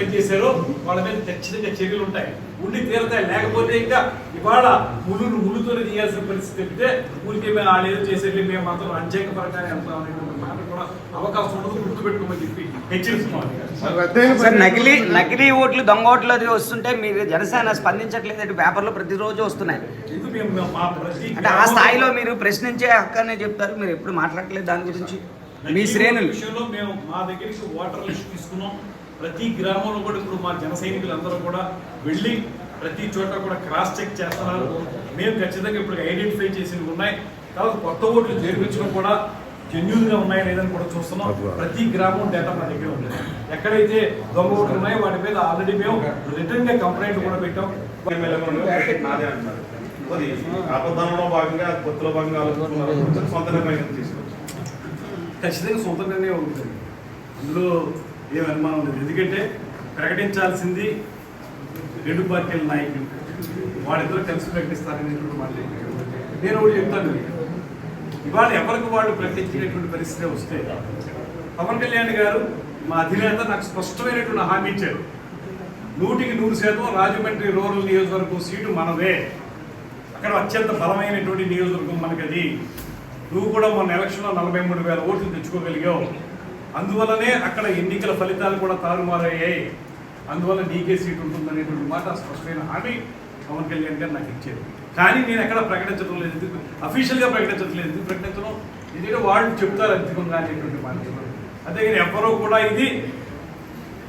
పనిచేశారో వాళ్ళ మీద ఖచ్చితంగా చర్యలు ఉంటాయి. ఉండి తీరతాయి. లేకపోతే ఇంకా ఇవాళ ముళ్ళు ముళ్ళుతోనే తీయాల్సిన పరిస్థితి చెప్తే ఊరికి మేము వాళ్ళు ఏదో చేసేది మేము మాత్రం అంచెంగ పరంగానే వెళ్తాం అనేటువంటి మాట కూడా అవకాశం ఉండదు. గుర్తుపెట్టుకోమని చెప్పి హెచ్చరిస్తున్నాం సార్ నకిలీ నకిలీ ఓట్లు దొంగ ఓట్లు అది వస్తుంటే మీరు జనసేన స్పందించట్లేదు పేపర్లో ప్రతిరోజు వస్తున్నాయి. అంటే ఆ స్థాయిలో మీరు ప్రశ్నించే హక్కనే చెప్తారు. మీరు ఎప్పుడు మాట్లాడలేదు దాని గురించి? మీ శ్రేణులు. విషయంలో మేము మా దగ్గరికి ఓటర్ లిస్ట్ తీసుకున్నాం. ప్రతి గ్రామంలో కూడా ఇప్పుడు మా జన సైనికులు అందరూ కూడా వెళ్ళి ప్రతి చోట కూడా క్రాస్ చెక్ చేస్తున్నారు. మేము ఖచ్చితంగా ఇప్పుడు ఐడెంటిఫై చేసినవి ఉన్నాయి. తర్వాత కొత్త ఓట్లు చేర్పించడం కూడా జెన్యున్గా ఉన్నాయా లేదని కూడా చూస్తున్నాం. ప్రతి గ్రామం డేటా మా దగ్గర ఉంది. ఎక్కడైతే దొంగ ఓట్లు ఉన్నాయో వాటి మీద ఆల్రెడీ మేము రిటర్న్గా కంప్లైంట్ కూడా పెట్టాం. అబద్ధంలో భాగంగా సొంత నిర్ణయం ఖచ్చితంగా సొంత నిర్ణయం ఉంటుంది. అందులో ఏం అనుమానం లేదు ఎందుకంటే ప్రకటించాల్సింది రెండు పార్టీల నాయకులు. వాళ్ళిద్దరూ కలిసి ప్రకటిస్తారని మాట నేను కూడా చెప్తాను ఇవాళ ఎవరికి వాళ్ళు ప్రకటించినటువంటి పరిస్థితి వస్తే పవన్ కళ్యాణ్ గారు మా అధినేత నాకు స్పష్టమైనటువంటి హామీ ఇచ్చారు నూటికి నూరు శాతం రాజమండ్రి రూరల్ నియోజకవర్గం సీటు మనదే. అక్కడ అత్యంత బలమైనటువంటి నియోజకవర్గం మనకది. నువ్వు కూడా మొన్న ఎలక్షన్లో నలభై మూడు వేల ఓట్లు తెచ్చుకోగలిగావు. అందువల్లనే అక్కడ ఎన్నికల ఫలితాలు కూడా తారుమారయ్యాయి. అందువల్ల నీకే సీట్ ఉంటుందనేటువంటి మాట స్పష్టమైన హామీ పవన్ కళ్యాణ్ గారు నాకు ఇచ్చారు. కానీ నేను ఎక్కడ ప్రకటించడం లేదు. ఎందుకు? అఫీషియల్గా ప్రకటించట్లేదు ఎందుకు ప్రకటించడం? ఎందుకంటే వాళ్ళు చెప్తారు అంతిమంగా అనేటువంటి మాట అంతేగాని ఎవరో కూడా ఇది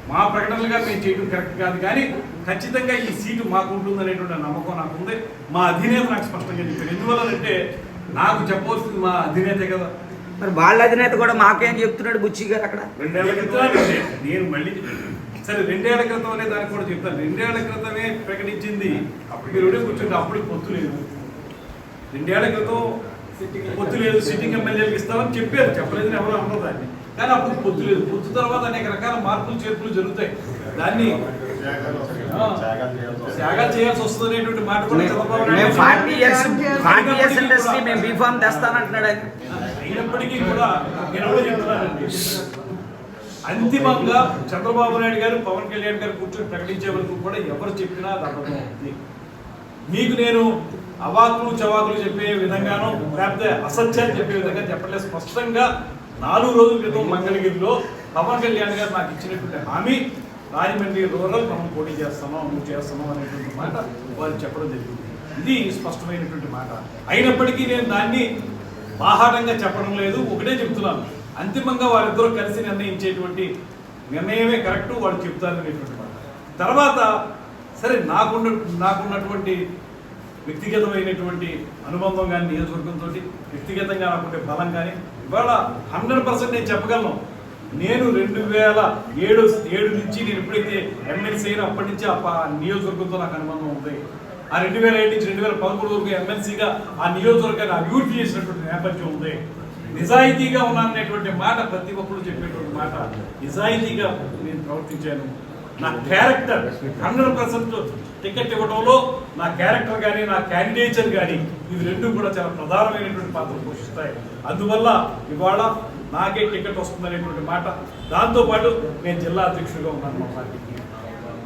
మా ప్రకటనలుగా మేము చేయడం కరెక్ట్ కాదు. కానీ ఖచ్చితంగా ఈ సీటు మాకు ఉంటుందనేటువంటి నమ్మకం నాకు ఉంది. మా అధినేత నాకు స్పష్టంగా చెప్పారు. ఎందువల్లంటే నాకు చెప్పవలసింది మా అధినేతే కదా. మరి వాళ్ళ అధినేత కూడా మాకేం చెప్తున్నాడు బుచ్చి గారు అక్కడ? రెండేళ్ళ నేను మళ్ళీ సరే రెండేళ్ళ క్రితం అనే దానికి కూడా చెప్తాను. రెండేళ్ళ క్రితమే ప్రకటించింది. అప్పుడు మీరు కూర్చుంటే అప్పుడు పొత్తు లేదు. రెండేళ్ళ క్రితం పొత్తు లేదు. సిట్టింగ్ ఎమ్మెల్యేలకు ఇస్తామని చెప్పారు. చెప్పలేదని ఎవరు అన్నారు దాన్ని. కానీ అప్పుడు పొత్తు లేదు. పొత్తు తర్వాత అనేక రకాల మార్పులు చేర్పులు జరుగుతాయి. దాన్ని త్యాగాలు చేయాల్సి వస్తుంది అనేటువంటి మాట కూడా చంద్రబాబు నాయుడు తెస్తానంటున్నాడు ఆయన. అయినప్పటికీ కూడా నేను చెప్తున్నానండి అంతిమంగా చంద్రబాబు నాయుడు గారు పవన్ కళ్యాణ్ గారు కూర్చొని ప్రకటించే వరకు కూడా ఎవరు చెప్పినా అది అవుతుంది మీకు నేను అవాకులు చవాకులు చెప్పే విధంగానో లేకపోతే అసత్యాలు చెప్పే విధంగా చెప్పలేదు స్పష్టంగా నాలుగు రోజుల క్రితం మంగళగిరిలో పవన్ కళ్యాణ్ గారు నాకు ఇచ్చినటువంటి హామీ రాజమండ్రి రూరల్ మనం పోటీ చేస్తామో నువ్వు చేస్తామో అనేటువంటి మాట వారు చెప్పడం జరిగింది. ఇది స్పష్టమైనటువంటి మాట. అయినప్పటికీ నేను దాన్ని బాహాటంగా చెప్పడం లేదు ఒకటే చెప్తున్నాను. అంతిమంగా వారిద్దరూ కలిసి నిర్ణయించేటువంటి నిర్ణయమే కరెక్ట్ వాళ్ళు చెప్తారు అనేటువంటి మాట. తర్వాత సరే నాకున్న నాకున్నటువంటి వ్యక్తిగతమైనటువంటి అనుబంధం కానీ నియోజకవర్గంతో వ్యక్తిగతంగా నాకుండే బలం కానీ ఇవాళ హండ్రెడ్ పర్సెంట్ నేను చెప్పగలను. నేను రెండు వేల ఏడు ఏడు నుంచి నేను ఎప్పుడైతే ఎమ్మెల్సీ అయినా అప్పటి నుంచి ఆ నియోజకవర్గంతో నాకు అనుబంధం ఉంది. ఆ రెండు వేల ఏడు నుంచి రెండు వేల పదమూడు వరకు ఎమ్మెల్సీగా ఆ నియోజకవర్గాన్ని అభివృద్ధి చేసినటువంటి నేపథ్యం ఉంది. నిజాయితీగా ఉన్నాననేటువంటి మాట ప్రతి ఒక్కరు చెప్పేటువంటి మాట. నిజాయితీగా నేను ప్రవర్తించాను. నా క్యారెక్టర్ హండ్రెడ్ పర్సెంట్ టికెట్ ఇవ్వడంలో నా క్యారెక్టర్ కానీ నా క్యాండిడేచర్ కానీ ఇవి రెండు కూడా చాలా ప్రధానమైనటువంటి పాత్ర పోషిస్తాయి. అందువల్ల ఇవాళ నాకే టికెట్ వస్తుందనేటువంటి మాట. దాంతోపాటు నేను జిల్లా అధ్యక్షుడిగా ఉన్నాను మా పార్టీకి.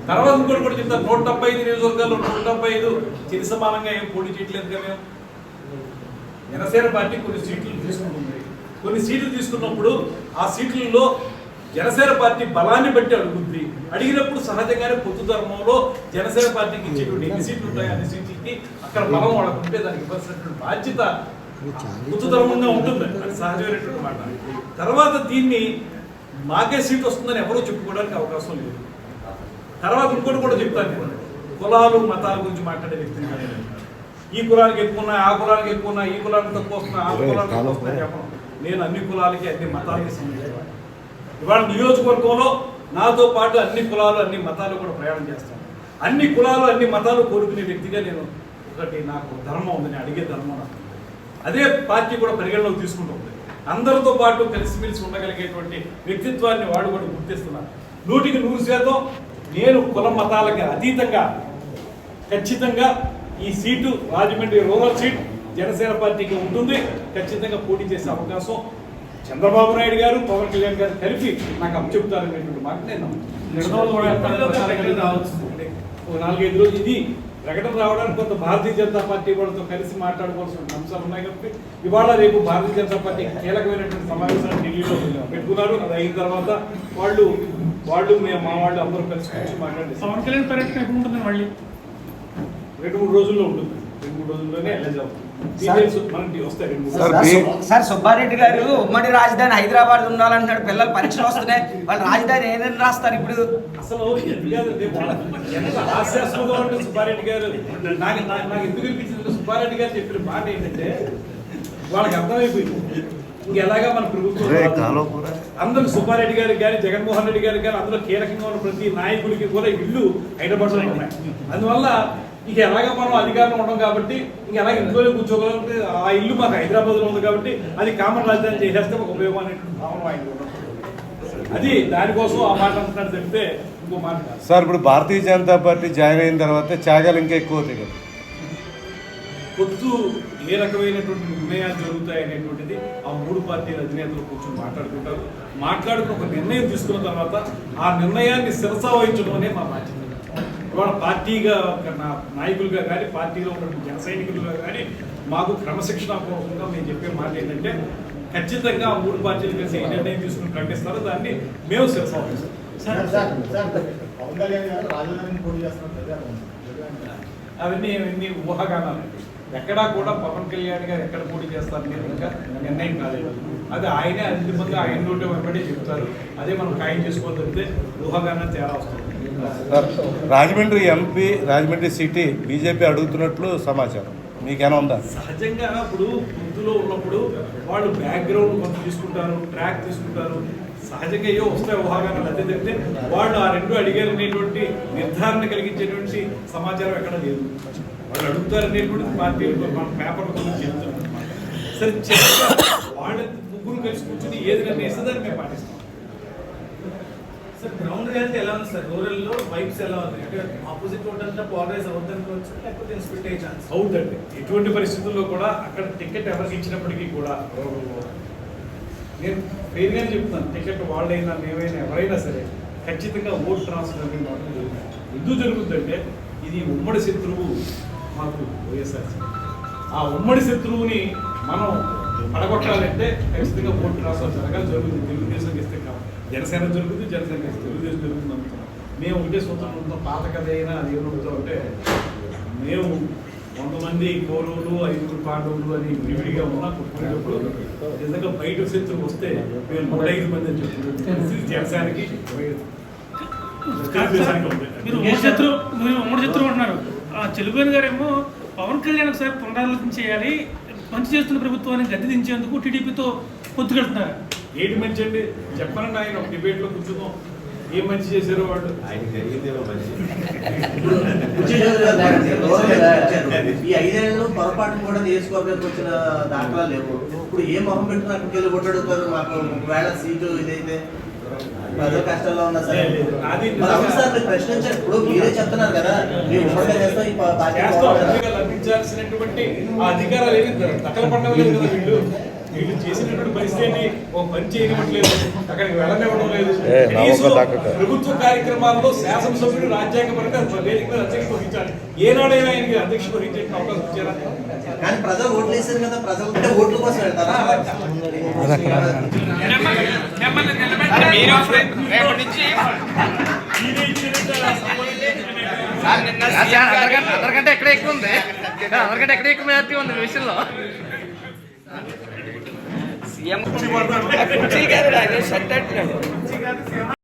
తర్వాత ఇంకోటి కూడా చెప్తారు నూట డెబ్బై ఐదు నియోజకవర్గాల్లో నూట డెబ్బై ఐదు చిరు సమానంగా ఏం పోటీ చేయట్లేదు కదా మేము? జనసేన పార్టీ కొన్ని సీట్లు తీసుకుంటుంది. కొన్ని సీట్లు తీసుకున్నప్పుడు ఆ సీట్లలో జనసేన పార్టీ బలాన్ని బట్టి అడుగుద్ది. అడిగినప్పుడు సహజంగానే పొత్తు ధర్మంలో జనసేన పార్టీకి ఇచ్చేటువంటి ఎన్ని సీట్లు ఉంటాయి అన్ని సీట్లకి అక్కడ బలం వాడకుంటే దానికి ఇవ్వాల్సినటువంటి బాధ్యత పొత్తు ధర్మంగా ఉంటుంది. అది సహజమైనటువంటి మాట. తర్వాత దీన్ని మాకే సీట్ వస్తుందని ఎవరూ చెప్పుకోవడానికి అవకాశం లేదు. తర్వాత ఇంకోటి కూడా చెప్తాను నేను. కులాలు మతాల గురించి మాట్లాడే వ్యక్తిని కాదు. నేను. ఈ కులానికి ఎక్కువ ఉన్నాయి ఆ కులానికి ఎక్కువ ఉన్నాయి ఈ కులానికి తక్కువ వస్తున్నాయి ఆ కులానికి తక్కువ వస్తున్నాయి చెప్పను. నేను అన్ని కులాలకి అన్ని మతాలకి సంబంధించిన ఇవాళ నియోజకవర్గంలో నాతో పాటు అన్ని కులాలు అన్ని మతాలు కూడా ప్రయాణం చేస్తాను. అన్ని కులాలు అన్ని మతాలు కోరుకునే వ్యక్తిగా నేను ఒకటి నాకు ధర్మం ఉంది నేను అడిగే ధర్మం నాకు. అదే పార్టీ కూడా పరిగణలోకి తీసుకుంటుంది అందరితో పాటు కలిసిమెలిసి ఉండగలిగేటువంటి వ్యక్తిత్వాన్ని వాళ్ళు కూడా గుర్తిస్తున్నారు. నూటికి నూరు శాతం నేను కుల మతాలకి అతీతంగా ఖచ్చితంగా ఈ seat Rajahmundry rural seat Janasena పార్టీకి ఉంటుంది. ఖచ్చితంగా పోటీ చేసే అవకాశం చంద్రబాబు నాయుడు గారు పవన్ కళ్యాణ్ గారు కలిపి నాకు అప్పచెప్తారనేటువంటి మాట నేను నాలుగైదు రోజులు ఇది. ప్రకటన రావడానికి కొంత భారతీయ జనతా పార్టీ వాళ్ళతో కలిసి మాట్లాడుకోవాల్సిన అంశాలు ఉన్నాయి కాబట్టి ఇవాళ రేపు భారతీయ జనతా పార్టీ కీలకమైనటువంటి సమావేశాన్ని ఢిల్లీలో పెట్టుకున్నారు. అది అయిన తర్వాత వాళ్ళు వాళ్ళు మేము మా వాళ్ళు అందరూ కలిసి కూర్చొని మాట్లాడేసి పవన్ కళ్యాణ్ పర్యటన ఎప్పుడు ఉంటుంది మళ్ళీ? రెండు మూడు రోజుల్లో ఉంటుంది. రెండు మూడు రోజుల్లోనే మూడు సార్, సుబ్బారెడ్డి గారు ఉమ్మడి రాజధాని హైదరాబాద్ ఉండాలంటున్నాడు. పిల్లలు పరీక్షలు వస్తున్నాయి. వాళ్ళు రాజధాని ఏదైనా రాస్తారు ఇప్పుడు? అసలు హాస్యాస్పదం అంటే సుబ్బారెడ్డి గారు. నాకు నాకు ఎందుకు అనిపించింది సుబ్బారెడ్డి గారు చెప్పిన మాట ఏంటంటే వాళ్ళకి అర్థమైపోయింది. ఇంకెలాగా మన ప్రభుత్వం. అందరూ సుబ్బారెడ్డి గారికి కానీ జగన్మోహన్ రెడ్డి గారికి కానీ అందులో కీలకంగా ఉన్న ప్రతి నాయకుడికి కూడా ఇల్లు హైదరాబాద్లో ఉన్నాయి అందువల్ల ఇక ఎలాగ మనం అధికారంలో ఉన్నాం కాబట్టి ఇంక ఎలాగ ఇంట్లోనే కూర్చోగలం ఆ ఇల్లు మాకు హైదరాబాద్లో ఉంది కాబట్టి అది కామన్ రాజధాని చేసేస్తే ఒక ఉపయోగం అనేటువంటి భావన ఆయన అది దానికోసం ఆ మాట అంటున్నాడు చెప్తే ఇంకో మాట సార్ ఇప్పుడు భారతీయ జనతా పార్టీ జాయిన్ అయిన తర్వాత త్యాగాలు ఇంకా ఎక్కువ అవుతాయి కదా. పొత్తు ఏ రకమైనటువంటి నిర్ణయాలు జరుగుతాయి అనేటువంటిది ఆ మూడు పార్టీల అధినేతలు కూర్చొని మాట్లాడుకుంటారు. మాట్లాడుకుని ఒక నిర్ణయం తీసుకున్న తర్వాత ఆ నిర్ణయాన్ని శిరసా వహించడం అనే మా బాధ్యత. ఇవాళ పార్టీగా నా నాయకులుగా కానీ పార్టీలో ఉన్నటువంటి జన సైనికులుగా కానీ మాకు క్రమశిక్షణాపూర్వకంగా మేము చెప్పే మాట ఏంటంటే ఖచ్చితంగా ఆ మూడు పార్టీలు కలిసి ఏ నిర్ణయం తీసుకుని ప్రకటిస్తారో దాన్ని మేము శిరసా వహిస్తాం. అవన్నీ అవన్నీ ఊహాగానాలు. ఎక్కడా కూడా పవన్ కళ్యాణ్ గారు ఎక్కడ పోటీ చేస్తారు అనేది ఇంకా నిర్ణయం కాలేదు. అది ఆయనే అంతిమంగా ఆయన నోటి వెంబడి చెప్తారు. అదే మనం ఖాయం చేసుకోవాలి తప్పితే ఊహాగానం తేడా వస్తుంది. Rajahmundry MP Rajahmundry city BJP అడుగుతున్నట్లు సమాచారం. మీకేనా ఉందా? సహజంగా ఇప్పుడు వృత్తిలో ఉన్నప్పుడు వాళ్ళు బ్యాక్గ్రౌండ్ కొంత తీసుకుంటారు ట్రాక్ తీసుకుంటారు. సహజంగా ఏవో వస్తాయి ఊహాగానాలు. అదే తప్పితే వాళ్ళు ఆ రెండు అడిగారు అనేటువంటి నిర్ధారణ కలిగించేటువంటి సమాచారం ఎక్కడ లేదు. వాళ్ళు అడుగుతారు అనేటువంటి పార్టీలు మన పేపర్ గురించి చెప్తున్నారు సరే చెప్తా. వాళ్ళ ముగ్గురు కలిసి కూర్చుని ఏది నిర్ణయిస్తే దాన్ని మేము పాటిస్తాం. సార్ గ్రౌండ్ రియాలిటీ ఎలా ఉంది సార్? రూరల్లో వైబ్స్ ఎలా ఉంది? అంటే ఆపోజిట్ ఓట్ అంతా పోలరైజ్ అవుతుందనుకోవచ్చు లేకపోతే స్ప్లిట్ అయ్యే ఛాన్స్ అవుతండి ఎటువంటి పరిస్థితుల్లో కూడా అక్కడ టికెట్ ఎవరికి ఇచ్చినప్పటికీ కూడా నేను ఫెయిర్గానే చెప్తున్నాను టికెట్ వాళ్ళైనా మేమైనా ఎవరైనా సరే ఖచ్చితంగా ఓట్ ట్రాన్స్ఫర్ అనేది మాత్రం జరుగుతుంది ఎందుకు జరుగుతుందంటే ఇది ఉమ్మడి శత్రువు మాకు వైఎస్ఆర్ ఆ ఉమ్మడి శత్రువుని మనం పడగొట్టాలంటే ఖచ్చితంగా ఓటు ట్రాన్స్ఫర్ జరగాలి జరుగుతుంది. తెలుగుదేశం ఇస్తే కాదు. జనసేన జరుగుతుంది జనసేన ఇస్తే తెలుగుదేశం జరుగుతుంది అనుకున్నాం మేము ఒకటే సూత్రం పాత కథ అయినా అది ఏమవుతాం అంటే మేము వంద మంది కౌరవులు ఐదుగురు పాండవులు అని విడివిడిగా ఉన్నా కొట్టుకునేటప్పుడు నిజంగా బయట శత్రువు వస్తే మేము నూట ఐదు మంది అని చెప్తున్నాం. జనసేనకి మీరు ఉమ్మడి మీరు ఉమ్మడి శత్రువు అంటున్నారు. చెలుగుని గారేమో పవన్ కళ్యాణ్ ఒకసారి పునరాలోచన చేయాలి మంచి చేస్తున్న ప్రభుత్వాన్ని గద్దె దించేందుకు టీడీపీతో పొత్తుకెళ్తున్నారు ఏంటి మంచి అండి? చెప్పనండి ఆయన ఒక డిబేట్లో కూర్చున్నాం. ఏం మంచి చేశారో వాళ్ళు? ఈ ఐదేళ్ళు పొరపాటు కూడా చేసుకోవడానికి వచ్చిన దాఖలా లేవు. ఇప్పుడు ఏ మొహం పెట్టుకుని అక్కడికి వెళ్ళి కొట్టడుతారు మాకు ఒకవేళ సీటు ఇదైతే ప్రజల కష్టాల్లో ఉన్నా సరే. లేదు, లేదు. సార్ ప్రశ్నించారు. ఇప్పుడు మీరే చెప్తున్నారు కదా మేము ఉమ్మడిగా చేస్తాం ఈ పార్టీ లభించాల్సినటువంటి అధికారాలు ఏమి దక్కల పడలేదు కదా వీళ్ళు. వీళ్ళు చేసినటువంటి ఓ పని చేయనివ్వట్లేదు అక్కడికి వెళ్ళనివ్వడం లేదు. ప్రభుత్వ కార్యక్రమాల్లో శాసనసభ్యుడు రాజ్యాంగపరంగా వేదిక మీద అధ్యక్షత వహించాలి. ఏనాడైనా ఆయనకి అధ్యక్షత వహించే అవకాశం ఇచ్చారా? కానీ ప్రజలు ఓట్లు వేసారు కదా ప్రజలు అంటే ఓట్ల కోసం వెళ్తారా? అందరికంటే ఎక్కడ ఎక్కువ ఉంది? అందరికంటే ఎక్కడ ఎక్కువ ఉంది విషయంలో? సీఎం కుర్చీ కాదు ఆయన షర్ట్ అంటున్నాడు